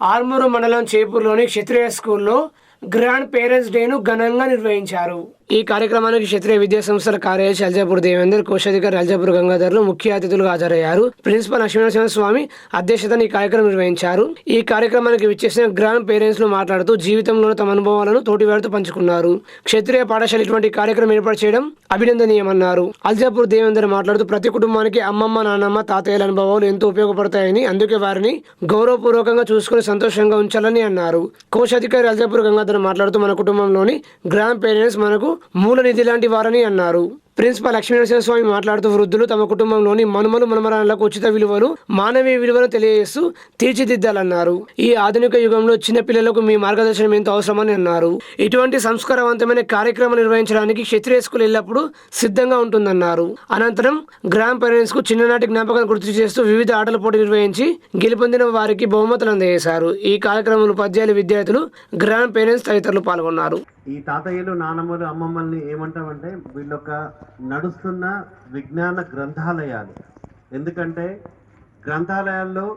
ఆర్మూరు మండలం చేపూర్లోని క్షత్రియ స్కూల్లో grand parents డేను ఘనంగా నిర్వహించారు. ఈ కార్యక్రమానికి క్షత్రియ విద్యా సంస్థల కార్యదర్శి అల్జాపూర్ దేవేందర్ కోశాధికారి అల్జాపూర్ గంగాధర్లు ముఖ్య అతిథులుగా హాజరయ్యారు. ప్రిన్సిపల్ లక్ష్మీనరసింహ స్వామి అధ్యక్షతన ఈ కార్యక్రమం నిర్వహించారు. ఈ కార్యక్రమానికి విచ్చేసిన గ్రాండ్ పేరెంట్స్లు మాట్లాడుతూ జీవితంలో తమ అనుభవాలను తోటివారితో పంచుకున్నారు. క్షత్రియ పాఠశాల ఇటువంటి కార్యక్రమం ఏర్పాటు చేయడం అభినందనీయమన్నారు. అల్జాపూర్ దేవేందర్ మాట్లాడుతూ ప్రతి కుటుంబానికి అమ్మమ్మ నాన్నమ్మ తాతయ్యల అనుభవాలు ఎంతో ఉపయోగపడతాయని అందుకే వారిని గౌరవపూర్వకంగా చూసుకుని సంతోషంగా ఉంచాలని అన్నారు. కోశాధికారి అల్జాపూర్ గంగాధర్ మాట్లాడుతూ మన కుటుంబంలోని గ్రాండ్ పేరెంట్స్ మనకు మూల నిధి లాంటి వారని అన్నారు. ప్రిన్సిపల్ లక్ష్మీనరసింహ స్వామి మాట్లాడుతూ వృద్ధులు తమ కుటుంబంలోని మనుమలు మనమరాలకు ఉచిత విలువలు మానవీయ విలువలు తెలియజేస్తూ తీర్చిదిద్దాలన్నారు. ఈ ఆధునిక యుగంలో చిన్న పిల్లలకు మీ మార్గదర్శనం ఎంతో అవసరమని అన్నారు. ఇటువంటి సంస్కారవంతమైన కార్యక్రమం నిర్వహించడానికి క్షత్రియ స్కూల్ ఎల్లప్పుడూ సిద్ధంగా ఉంటుందన్నారు. అనంతరం గ్రామ పేరెంట్స్కు చిన్ననాటి జ్ఞాపకాలను గుర్తు చేస్తూ వివిధ ఆటల పోటీ నిర్వహించి గెలుపొందిన వారికి బహుమతులు అందజేశారు. ఈ కార్యక్రమంలో ఉపాధ్యాయులు విద్యార్థులు గ్రామ పేరెంట్స్ తదితరులు పాల్గొన్నారు. ఈ తాతయ్యలు నానమ్మలు అమ్మమ్మల్ని ఏమంటామంటే వీళ్ళొక నడుస్తున్న విజ్ఞాన గ్రంథాలయాలు. ఎందుకంటే గ్రంథాలయాల్లో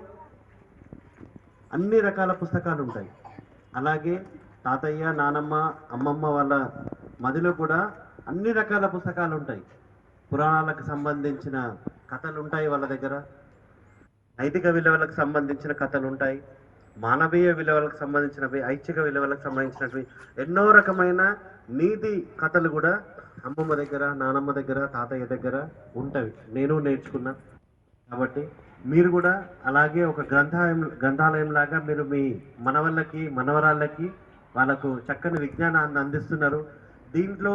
అన్ని రకాల పుస్తకాలు ఉంటాయి. అలాగే తాతయ్య నానమ్మ అమ్మమ్మ వాళ్ళ మదిలో కూడా అన్ని రకాల పుస్తకాలు ఉంటాయి. పురాణాలకు సంబంధించిన కథలు ఉంటాయి వాళ్ళ దగ్గర. నైతిక విలువలకు సంబంధించిన కథలు ఉంటాయి. మానవీయ విలువలకు సంబంధించినవి ఐచ్ఛిక విలువలకు సంబంధించినవి ఎన్నో రకమైన నీతి కథలు కూడా అమ్మమ్మ దగ్గర నానమ్మ దగ్గర తాతయ్య దగ్గర ఉంటవి. నేను నేర్చుకున్నా. కాబట్టి మీరు కూడా అలాగే ఒక గ్రంథాలయం గ్రంథాలయం లాగా మీరు మీ మనవళ్ళకి మనవరాళ్ళకి వాళ్ళకు చక్కని విజ్ఞానాన్ని అందిస్తున్నారు. దీంట్లో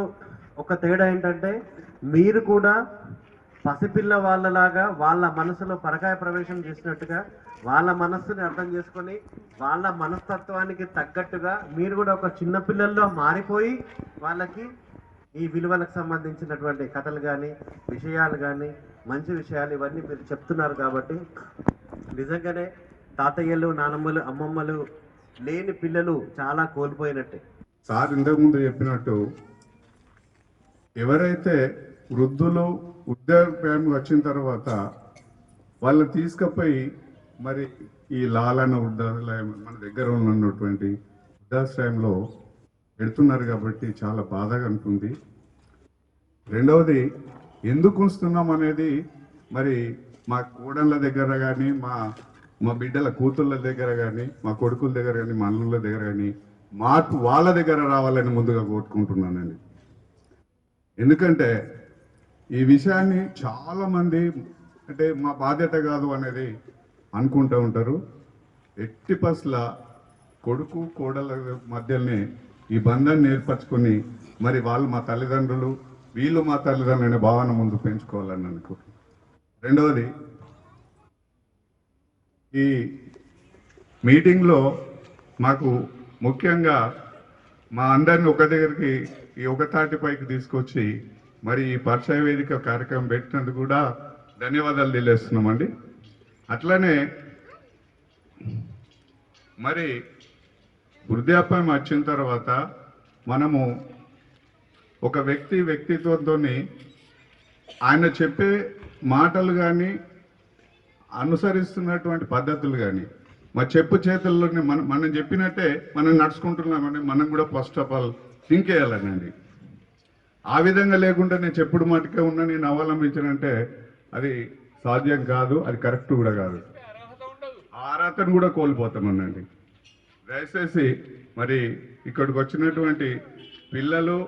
ఒక తేడా ఏంటంటే మీరు కూడా పసిపిల్ల వాళ్ళలాగా వాళ్ళ మనసులో పరకాయ ప్రవేశం చేసినట్టుగా వాళ్ళ మనస్సుని అర్థం చేసుకొని వాళ్ళ మనస్తత్వానికి తగ్గట్టుగా మీరు కూడా ఒక చిన్న పిల్లల్లో మారిపోయి వాళ్ళకి ఈ విలువలకు సంబంధించినటువంటి కథలు కానీ విషయాలు కానీ మంచి విషయాలు ఇవన్నీ మీరు చెప్తున్నారు కాబట్టి నిజంగానే తాతయ్యలు నానమ్మలు అమ్మమ్మలు లేని పిల్లలు చాలా కోల్పోయినట్టే. సార్ ఇంతకుముందు చెప్పినట్టు ఎవరైతే వృద్ధులు వృద్ధాప్యానికి వచ్చిన తర్వాత వాళ్ళని తీసుకుపోయి మరి ఈ లాలన వృద్ధాలయం మన దగ్గర ఉన్నటువంటి వృద్ధాశ్రయంలో పెడుతున్నారు కాబట్టి చాలా బాధగా ఉంటుంది రెండవది ఎందుకు ఉంచుతున్నాం అనేది మరి మా కోడళ్ళ దగ్గర కానీ మా మా బిడ్డల కూతుళ్ళ దగ్గర కానీ మా కొడుకుల దగ్గర కానీ మా అల్లుళ్ళ దగ్గర కానీ మార్పు వాళ్ళ దగ్గర రావాలని ముందుగా కోరుకుంటున్నానండి. ఎందుకంటే ఈ విషయాన్ని చాలామంది అంటే మా బాధ్యత కాదు అనేది అనుకుంటూ ఉంటారు. ఎట్టి పస్ల కొడుకు కోడల మధ్యనే ఈ బంధాన్ని నేర్పరచుకుని మరి వాళ్ళు మా తల్లిదండ్రులు వీళ్ళు మా తల్లిదండ్రులు అనే భావన ముందు పెంచుకోవాలని అనుకుంటున్నాను రెండవది ఈ మీటింగ్లో మాకు ముఖ్యంగా మా అందరిని ఒక దగ్గరికి ఈ ఒక తాటిపైకి తీసుకొచ్చి మరి ఈ పరిచయ వేదిక కార్యక్రమం పెట్టినందుకు కూడా ధన్యవాదాలు తెలియజేస్తున్నామండి. అట్లనే మరి వృద్ధాప్యం వచ్చిన తర్వాత మనము ఒక వ్యక్తి వ్యక్తిత్వంతో ఆయన చెప్పే మాటలు కానీ అనుసరిస్తున్నటువంటి పద్ధతులు కానీ మా చెప్పు చేతుల్లోనే మనం మనం చెప్పినట్టే మనం నడుచుకుంటున్నామని మనం కూడా ఫస్ట్ ఆఫ్ ఆల్ థింక్ చేయాలనండి ఆ విధంగా లేకుండా నేను చెప్పుడు మటుకే ఉన్నా నేను అవలంబించానంటే అది సాధ్యం కాదు అది కరెక్ట్ కూడా కాదు. ఆ అర్హతను కూడా కోల్పోతామనండి. దయచేసి మరి ఇక్కడికి వచ్చినటువంటి పిల్లలు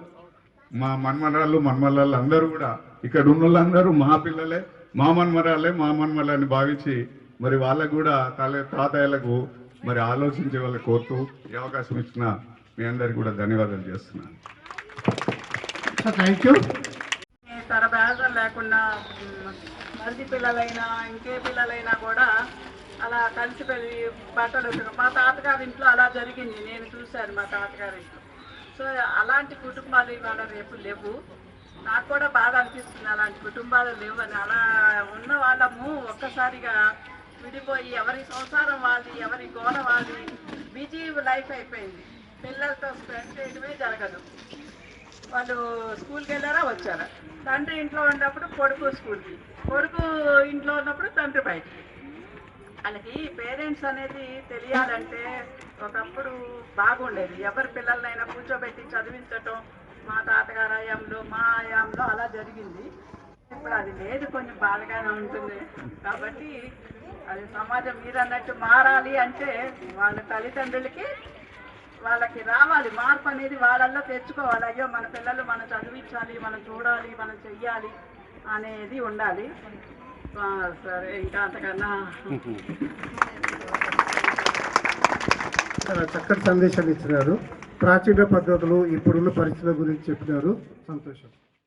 మా మన్మరాళ్ళు మన్మరాళ్ళు అందరూ కూడా ఇక్కడ ఉన్న వాళ్ళందరూ మా పిల్లలే మా మన్మరాలే మా మన్మరాలని భావించి మరి వాళ్ళకు కూడా తల తాతయ్యలకు మరి ఆలోచించే వాళ్ళకి కోరుతూ ఈ అవకాశం ఇచ్చిన మీ అందరికి కూడా ధన్యవాదాలు చేస్తున్నాను. థ్యాంక్ యూ లేకుండా మ్, మరిది పిల్లలైనా ఇంకే పిల్లలైనా కూడా అలా కలిసి పెళ్ళి బట్టలు మా తాతగారి ఇంట్లో అలా జరిగింది. నేను చూశాను మా తాతగారి ఇంట్లో. సో అలాంటి కుటుంబాలు ఇవాళ రేపు లేవు. నాకు కూడా బాధ అనిపిస్తుంది. అలాంటి కుటుంబాలు లేవు అని. అలా ఉన్న వాళ్ళము ఒక్కసారిగా విడిపోయి ఎవరి సంసారం వాళ్ళది ఎవరి గోడ వాళ్ళది బిజీ లైఫ్ అయిపోయింది. పిల్లలతో స్పెండ్ చేయడమే జరగదు. వాళ్ళు స్కూల్కి వెళ్ళారా వచ్చారా? తండ్రి ఇంట్లో ఉన్నప్పుడు కొడుకు స్కూల్కి. కొడుకు ఇంట్లో ఉన్నప్పుడు తండ్రి బయటికి. వాళ్ళకి పేరెంట్స్ అనేది తెలియాలంటే ఒకప్పుడు బాగుండేది. ఎవరి పిల్లలైనా కూర్చోబెట్టి చదివించటం మా తాతగారు హయాంలో మా హయాంలో అలా జరిగింది. ఇప్పుడు అది లేదు కొంచెం బాధగానే ఉంటుంది. కాబట్టి అది సమాజం మీరన్నట్టు మారాలి అంటే వాళ్ళ తల్లిదండ్రులకి వాళ్ళకి రావాలి. మార్పు అనేది వాళ్ళల్లో తెచ్చుకోవాలి. అయ్యో మన పిల్లలు మనం చదివించాలి మనం చూడాలి మనం చెయ్యాలి అనేది ఉండాలి. సరే ఇంకా అంతకన్నా. చాలా చక్కటి సందేశాలు ఇచ్చినారు. ప్రాచీన పద్ధతులు ఇప్పుడున్న పరిస్థితుల గురించి చెప్పినారు. సంతోషం.